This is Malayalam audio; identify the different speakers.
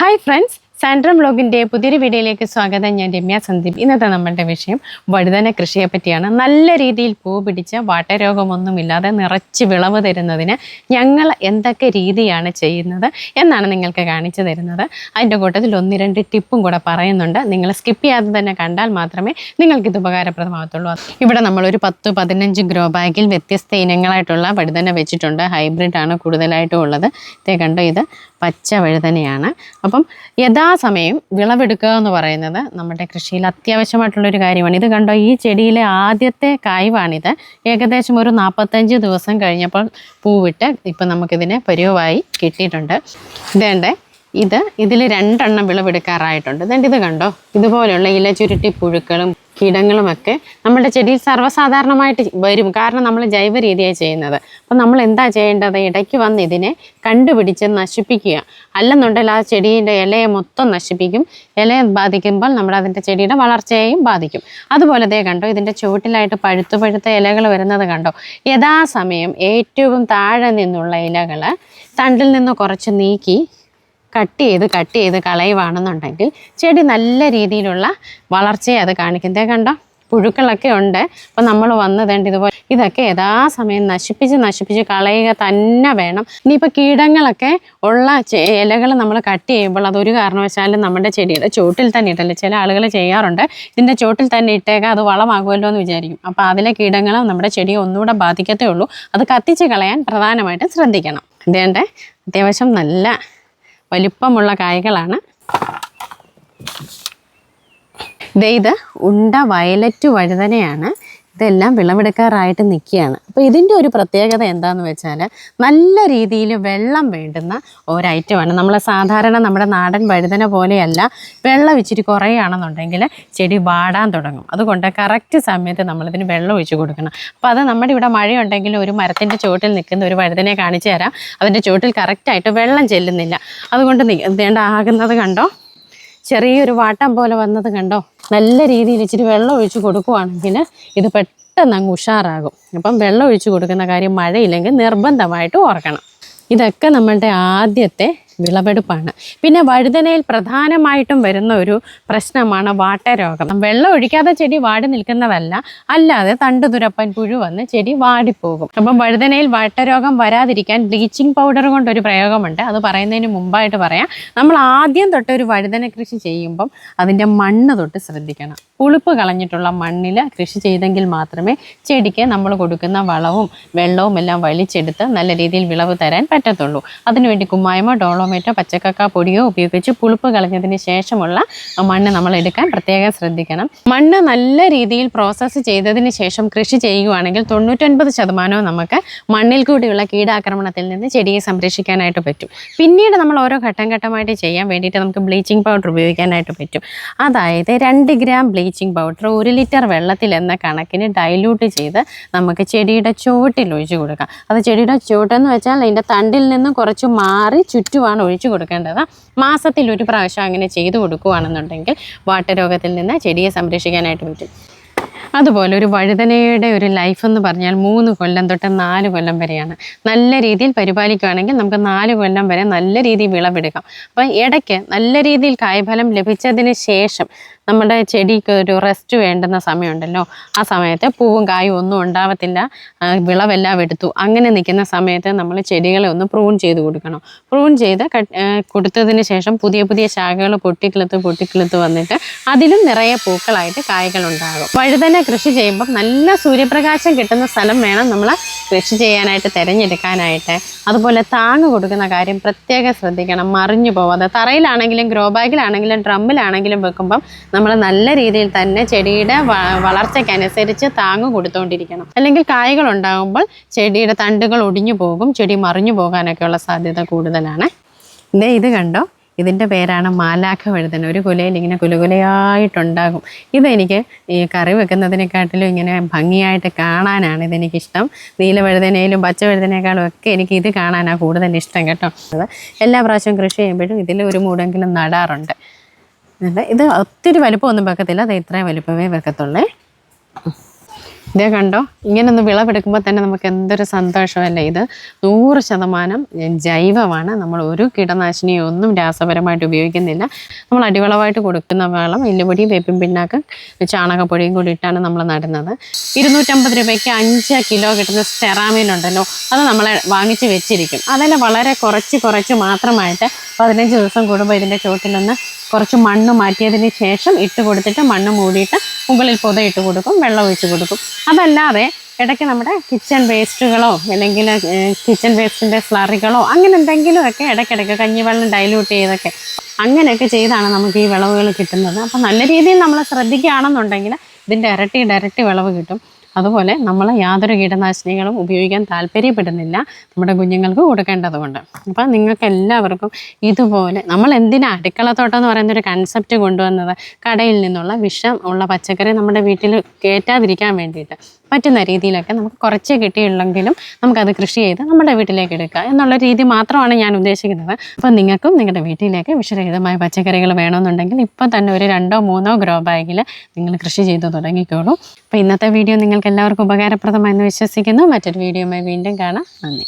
Speaker 1: Hi friends, സാൻഡ്രം ബ്ലോഗിന്റെ പുതിയൊരു വീഡിയോയിലേക്ക് സ്വാഗതം. ഞാൻ രമ്യ സന്ദീപ്. ഇന്നത്തെ നമ്മളുടെ വിഷയം വഴുതന കൃഷിയെ പറ്റിയാണ് നല്ല രീതിയിൽ പൂ പിടിച്ച വാട്ടരോഗമൊന്നുമില്ലാതെ നിറച്ച് വിളവ് തരുന്നതിന് ഞങ്ങൾ എന്തൊക്കെ രീതിയാണ് ചെയ്യുന്നത് എന്നാണ് നിങ്ങൾക്ക് കാണിച്ചു തരുന്നത്. അതിന്റെ കൂട്ടത്തിൽ ഒന്ന് രണ്ട് ടിപ്പും കൂടെ പറയുന്നുണ്ട്. നിങ്ങൾ സ്കിപ്പ് ചെയ്യാതെ തന്നെ കണ്ടാൽ മാത്രമേ നിങ്ങൾക്കിത് ഉപകാരപ്രദമാകത്തുള്ളൂ. ഇവിടെ നമ്മളൊരു പത്ത് പതിനഞ്ച് ഗ്രോ ബാഗിൽ വ്യത്യസ്ത ഇനങ്ങളായിട്ടുള്ള വഴുതന വെച്ചിട്ടുണ്ട്. ഹൈബ്രിഡാണ് കൂടുതലായിട്ടും ഉള്ളത്. ഇതേ കണ്ടോ ഇത് പച്ച വഴുതനയാണ്. അപ്പം യഥാസമയം വിളവെടുക്കുക എന്ന് പറയുന്നത് നമ്മുടെ കൃഷിയിൽ അത്യാവശ്യമായിട്ടുള്ളൊരു കാര്യമാണ്. ഇത് കണ്ടോ ഈ ചെടിയിലെ ആദ്യത്തെ കായ്വാണിത്. ഏകദേശം ഒരു നാൽപ്പത്തഞ്ച് ദിവസം കഴിഞ്ഞപ്പോൾ പൂവിട്ട് ഇപ്പം നമുക്കിതിനെ പരുവായി കിട്ടിയിട്ടുണ്ട്. ഇതേണ്ടേ ഇത് ഇതിൽ രണ്ടെണ്ണം വിളവെടുക്കാറായിട്ടുണ്ട്. ഇതേണ്ട ഇത് കണ്ടോ? ഇതുപോലെയുള്ള ഇല ചുരുട്ടി പുഴുക്കളും കീടങ്ങളുമൊക്കെ നമ്മുടെ ചെടിയിൽ സർവസാധാരണമായിട്ട് വരും. കാരണം നമ്മൾ ജൈവ രീതിയാണ് ചെയ്യുന്നത്. അപ്പം നമ്മൾ എന്താ ചെയ്യേണ്ടത്? ഇടയ്ക്ക് വന്ന് ഇതിനെ കണ്ടുപിടിച്ച് നശിപ്പിക്കുക. അല്ലെന്നുണ്ടെങ്കിൽ ആ ചെടീന്റെ ഇലയെ മൊത്തം നശിപ്പിക്കും. ഇലയെ ബാധിക്കുമ്പോൾ നമ്മൾ അതിന്റെ ചെടിയുടെ വളർച്ചയെയും ബാധിക്കും. അതുപോലെ ദേ കണ്ടോ ഇതിന്റെ ചുവട്ടിലായിട്ട് പഴുത്തു പഴുത്ത ഇലകൾ വരുന്നത് കണ്ടോ? യഥാസമയം ഏറ്റവും താഴെ നിന്നുള്ള ഇലകൾ തണ്ടിൽ നിന്ന് കുറച്ച് നീക്കി കട്ട് ചെയ്ത് കട്ട് ചെയ്ത് കളയുവാണെന്നുണ്ടെങ്കിൽ ചെടി നല്ല രീതിയിലുള്ള വളർച്ചയെ അത് കാണിക്കുന്നതേ കണ്ടോ പുഴുക്കളൊക്കെ ഉണ്ട്. അപ്പം നമ്മൾ വന്നതേണ്ട ഇതുപോലെ ഇതൊക്കെ യഥാസമയം നശിപ്പിച്ച് നശിപ്പിച്ച് കളയുക തന്നെ വേണം. ഇനിയിപ്പോൾ കീടങ്ങളൊക്കെ ഉള്ള ഇലകൾ നമ്മൾ കട്ട് ചെയ്യുമ്പോൾ അതൊരു കാരണവശാലും നമ്മുടെ ചെടിയുടെ ചോട്ടിൽ തന്നെ ഇട്ടല്ലേ ചില ആളുകൾ ചെയ്യാറുണ്ട്. ഇതിന്റെ ചോട്ടിൽ തന്നെ ഇട്ടേക്കാം അത് വളമാകുമല്ലോ എന്ന് വിചാരിക്കും. അപ്പോൾ അതിലെ കീടങ്ങളും നമ്മുടെ ചെടിയെ ഒന്നുകൂടെ ബാധിക്കത്തേ ഉള്ളൂ. അത് കത്തിച്ച് കളയാൻ പ്രധാനമായിട്ടും ശ്രദ്ധിക്കണം. ഇതേണ്ടേ അത്യാവശ്യം നല്ല വലിപ്പമുള്ള കായ്കളാണ്. ഇത് ഉണ്ട വയലറ്റ് വഴുതനയാണ്. ഇതെല്ലാം വിളവെടുക്കാറായിട്ട് നിൽക്കുകയാണ്. അപ്പോൾ ഇതിന്റെ ഒരു പ്രത്യേകത എന്താണെന്ന് വെച്ചാൽ നല്ല രീതിയിൽ വെള്ളം വേണ്ടുന്ന ഒരൈറ്റമാണ്. നമ്മൾ സാധാരണ നമ്മുടെ നാടൻ വഴുതന പോലെയല്ല വെള്ളം ഇച്ചിരി കുറയുകയാണെന്നുണ്ടെങ്കിൽ ചെടി വാടാൻ തുടങ്ങും. അതുകൊണ്ട് കറക്റ്റ് സമയത്ത് നമ്മളിതിന് വെള്ളം ഒഴിച്ചു കൊടുക്കണം. അപ്പോൾ അത് നമ്മുടെ ഇവിടെ മഴയുണ്ടെങ്കിൽ ഒരു മരത്തിന്റെ ചുവട്ടിൽ നിൽക്കുന്ന ഒരു വഴുതനെ കാണിച്ചു തരാം. അതിന്റെ ചുവട്ടിൽ കറക്റ്റായിട്ട് വെള്ളം ചെല്ലുന്നില്ല. അതുകൊണ്ട് നീ ആകുന്നത് കണ്ടോ? ചെറിയൊരു വാട്ടം പോലെ വന്നത് കണ്ടോ? നല്ല രീതിയിൽ ഇച്ചിരി വെള്ളം ഒഴിച്ച് കൊടുക്കുവാണെങ്കിൽ ഇത് പെട്ടെന്ന് അങ്ങ് ഉഷാറാകും. അപ്പം വെള്ളം ഒഴിച്ച് കൊടുക്കുന്ന കാര്യം മഴയില്ലെങ്കിൽ നിർബന്ധമായിട്ട് ഓർക്കണം. ഇതൊക്കെ നമ്മളുടെ ആദ്യത്തെ വിളവെടുപ്പാണ്. പിന്നെ വഴുതനയിൽ പ്രധാനമായിട്ടും വരുന്ന ഒരു പ്രശ്നമാണ് വാട്ടരോഗം. വെള്ളം ഒഴിക്കാതെ ചെടി വാടി നിൽക്കുന്നതല്ല അല്ലാതെ തണ്ടുതുരപ്പൻ പുഴു വന്ന് ചെടി വാടിപ്പോകും. അപ്പം വഴുതനയിൽ വാട്ടരോഗം വരാതിരിക്കാൻ ബ്ലീച്ചിങ് പൗഡർ കൊണ്ടൊരു പ്രയോഗമുണ്ട്. അത് പറയുന്നതിന് മുമ്പായിട്ട് പറയാം. നമ്മൾ ആദ്യം തൊട്ട് ഒരു വഴുതന കൃഷി ചെയ്യുമ്പം അതിന്റെ മണ്ണ് തൊട്ട് ശ്രദ്ധിക്കണം. പുളിപ്പ് കളഞ്ഞിട്ടുള്ള മണ്ണിൽ കൃഷി ചെയ്തെങ്കിൽ മാത്രമേ ചെടിക്ക് നമ്മൾ കൊടുക്കുന്ന വളവും വെള്ളവും എല്ലാം വലിച്ചെടുത്ത് നല്ല രീതിയിൽ വിളവ് തരാൻ പറ്റത്തുള്ളൂ. അതിനുവേണ്ടി കുമ്മായമോ ഡോളോമേറ്റോ പച്ചക്കക്ക പൊടിയോ ഉപയോഗിച്ച് പുളിപ്പ് കളഞ്ഞതിന് ശേഷമുള്ള മണ്ണ് നമ്മൾ എടുക്കാൻ പ്രത്യേകം ശ്രദ്ധിക്കണം. മണ്ണ് നല്ല രീതിയിൽ പ്രോസസ്സ് ചെയ്തതിന് ശേഷം കൃഷി ചെയ്യുകയാണെങ്കിൽ തൊണ്ണൂറ്റൊൻപത് ശതമാനവും നമുക്ക് മണ്ണിൽ കൂടിയുള്ള കീടാക്രമണത്തിൽ നിന്ന് ചെടിയെ സംരക്ഷിക്കാനായിട്ട് പറ്റും. പിന്നീട് നമ്മൾ ഓരോ ഘട്ടം ഘട്ടമായിട്ട് ചെയ്യാൻ വേണ്ടിയിട്ട് നമുക്ക് ബ്ലീച്ചിങ് പൗഡർ ഉപയോഗിക്കാനായിട്ട് പറ്റും. അതായത് രണ്ട് ഗ്രാം ബ്ലീച്ചിങ് പൗഡർ ഒരു ലിറ്റർ വെള്ളത്തിൽ എന്ന കണക്കിന് ഡൈല്യൂട്ട് ചെയ്ത് നമുക്ക് ചെടിയുടെ ചുവട്ടിൽ ഒഴിച്ചു കൊടുക്കാം. അത് ചെടിയുടെ ചുവട്ടെന്ന് വെച്ചാൽ അതിന്റെ തണ്ടിൽ നിന്ന് കുറച്ച് മാറി ചുറ്റുമാണ് ഒഴിച്ചു കൊടുക്കേണ്ടത് മാസത്തിൽ ഒരു പ്രാവശ്യം അങ്ങനെ ചെയ്തു കൊടുക്കുകയാണെന്നുണ്ടെങ്കിൽ വാട്ടരോഗത്തിൽ നിന്ന് ചെടിയെ സംരക്ഷിക്കാനായിട്ട് പറ്റും. അതുപോലെ ഒരു വഴുതനയുടെ ഒരു ലൈഫ് എന്ന് പറഞ്ഞാൽ മൂന്ന് കൊല്ലം തൊട്ട് നാല് കൊല്ലം വരെയാണ്. നല്ല രീതിയിൽ പരിപാലിക്കുകയാണെങ്കിൽ നമുക്ക് നാല് കൊല്ലം വരെ നല്ല രീതിയിൽ വിളവെടുക്കാം. അപ്പം ഇടയ്ക്ക് നല്ല രീതിയിൽ കായ്ഫലം ലഭിച്ചതിന് ശേഷം നമ്മുടെ ചെടിക്ക് ഒരു റെസ്റ്റ് വേണ്ടുന്ന സമയമുണ്ടല്ലോ. ആ സമയത്ത് പൂവും കായും ഒന്നും ഉണ്ടാവത്തില്ല. വിളവെല്ലാം എടുത്തു. അങ്ങനെ നിൽക്കുന്ന സമയത്ത് നമ്മൾ ചെടികളെ ഒന്ന് പ്രൂൺ ചെയ്ത് കൊടുക്കണം. പ്രൂൺ ചെയ്ത് കൊടുത്തതിന് ശേഷം പുതിയ പുതിയ ശാഖകൾ പൊട്ടിക്കിളുത്ത് പൊട്ടിക്കിളുത്ത് വന്നിട്ട് അതിലും നിറയെ പൂക്കളായിട്ട് കായകൾ ഉണ്ടാകും. വഴുതന കൃഷി ചെയ്യുമ്പോൾ നല്ല സൂര്യപ്രകാശം കിട്ടുന്ന സ്ഥലം വേണം നമ്മൾ കൃഷി ചെയ്യാനായിട്ട് തിരഞ്ഞെടുക്കാനായിട്ട്. അതുപോലെ താങ്ങ് കൊടുക്കുന്ന കാര്യം പ്രത്യേകം ശ്രദ്ധിക്കണം. മറിഞ്ഞു പോവാതെ തറയിലാണെങ്കിലും ഗ്രോ ബാഗിലാണെങ്കിലും ഡ്രമ്മിലാണെങ്കിലും വെക്കുമ്പം നമ്മൾ നല്ല രീതിയിൽ തന്നെ ചെടിയുടെ വളർച്ചയ്ക്കനുസരിച്ച് താങ്ങ് കൊടുത്തുകൊണ്ടിരിക്കണം അല്ലെങ്കിൽ കായകൾ ഉണ്ടാകുമ്പോൾ ചെടിയുടെ തണ്ടുകൾ ഒടിഞ്ഞു പോകും ചെടി മറിഞ്ഞു പോകാനൊക്കെയുള്ള സാധ്യത കൂടുതലാണ്. ഇത് കണ്ടോ? ഇതിന്റെ പേരാണ് മാലാഖ വഴുതന. ഒരു കുലയിൽ ഇങ്ങനെ കുലകുലയായിട്ടുണ്ടാകും. ഇതെനിക്ക് ഈ കറി വെക്കുന്നതിനെക്കാട്ടിലും ഇങ്ങനെ ഭംഗിയായിട്ട് കാണാനാണ് ഇതെനിക്കിഷ്ടം. നീല വഴുതനയിലും പച്ച വഴുതനേക്കാളും ഒക്കെ എനിക്ക് ഇത് കാണാനാണ് കൂടുതൽ ഇഷ്ടം കേട്ടോ. എല്ലാ പ്രാവശ്യവും കൃഷി ചെയ്യുമ്പോഴും ഇതിൽ ഒരു മൂടെങ്കിലും നടാറുണ്ട്. ഇത് ഒത്തിരി വലുപ്പമൊന്നും വെക്കത്തില്ല. അത് ഇത്രയും വലുപ്പമേ വെക്കത്തുള്ളേ. ഇതേ കണ്ടോ? ഇങ്ങനെ ഒന്ന് വിളവെടുക്കുമ്പോൾ തന്നെ നമുക്ക് എന്തൊരു സന്തോഷമല്ലേ ഇത്? നൂറ് ശതമാനം ജൈവമാണ്. നമ്മൾ ഒരു കീടനാശിനിയോ ഒന്നും രാസപരമായിട്ട് ഉപയോഗിക്കുന്നില്ല. നമ്മൾ അടിവളമായിട്ട് കൊടുക്കുന്ന വളം എല്ലുപൊടി വേപ്പിൻ പിണ്ണാക്ക് ചാണകപ്പൊടിയും കൂടി ഇട്ടാണ് നമ്മൾ നടുന്നത്. ഇരുന്നൂറ്റമ്പത് രൂപയ്ക്ക് അഞ്ച് കിലോ കിട്ടുന്ന സ്റ്റെറാമിലുണ്ടല്ലോ അത് നമ്മൾ വാങ്ങിച്ച് വെച്ചിരിക്കും. അതിൽ വളരെ കുറച്ച് കുറച്ച് മാത്രമായിട്ട് പതിനഞ്ച് ദിവസം കൂടുമ്പോൾ ഇതിന്റെ ചുവട്ടിലൊന്ന് കുറച്ച് മണ്ണ് മാറ്റിയതിന് ശേഷം ഇട്ട് കൊടുത്തിട്ട് മണ്ണ് മൂടിയിട്ട് മുകളിൽ പൊത ഇട്ട് കൊടുക്കും വെള്ളം ഒഴിച്ച് കൊടുക്കും. അതല്ലാതെ ഇടയ്ക്ക് നമ്മുടെ കിച്ചൺ വേസ്റ്റുകളോ അല്ലെങ്കിൽ കിച്ചൺ വേസ്റ്റിന്റെ സ്ലറികളോ അങ്ങനെ എന്തെങ്കിലുമൊക്കെ ഇടയ്ക്കിടയ്ക്ക് കഞ്ഞിവെള്ളം ഡൈല്യൂട്ട് ചെയ്തൊക്കെ അങ്ങനെയൊക്കെ ചെയ്താണ് നമുക്ക് ഈ വിളവുകൾ കിട്ടുന്നത്. അപ്പോൾ നല്ല രീതിയിൽ നമ്മൾ ശ്രദ്ധിക്കുകയാണെന്നുണ്ടെങ്കിൽ ഇതിന്റെ ഇരട്ടി ഇരട്ടി വിളവ് കിട്ടും. അതുപോലെ നമ്മൾ യാതൊരു കീടനാശിനികളും ഉപയോഗിക്കാൻ താല്പര്യപ്പെടുന്നില്ല നമ്മുടെ കുഞ്ഞുങ്ങൾക്ക് കൊടുക്കേണ്ടതുകൊണ്ട്. അപ്പം നിങ്ങൾക്ക് എല്ലാവർക്കും ഇതുപോലെ നമ്മൾ എന്തിനാ അടുക്കളത്തോട്ടം എന്ന് പറയുന്ന ഒരു കൺസെപ്റ്റ് കൊണ്ടുവന്നത്? കടയിൽ നിന്നുള്ള വിഷം ഉള്ള പച്ചക്കറി നമ്മുടെ വീട്ടിൽ കയറ്റാതിരിക്കാൻ വേണ്ടിയിട്ട്. പറ്റുന്ന രീതിയിലൊക്കെ നമുക്ക് കുറച്ചേ കിട്ടിയുള്ളെങ്കിലും നമുക്കത് കൃഷി ചെയ്ത് നമ്മുടെ വീട്ടിലേക്ക് എടുക്കുക എന്നുള്ള രീതി മാത്രമാണ് ഞാൻ ഉദ്ദേശിക്കുന്നത്. അപ്പം നിങ്ങൾക്കും നിങ്ങളുടെ വീട്ടിലേക്ക് വിഷരഹിതമായ പച്ചക്കറികൾ വേണമെന്നുണ്ടെങ്കിൽ ഇപ്പം തന്നെ ഒരു രണ്ടോ മൂന്നോ ഗ്രോ ബാഗിൽ നിങ്ങൾ കൃഷി ചെയ്ത് തുടങ്ങിക്കോളൂ. അപ്പോൾ ഇന്നത്തെ വീഡിയോ നിങ്ങൾക്ക് എല്ലാവർക്കും ഉപകാരപ്രദമായെന്ന് വിശ്വസിക്കുന്നു. മറ്റൊരു വീഡിയോയുമായി വീണ്ടും കാണാം. നന്ദി.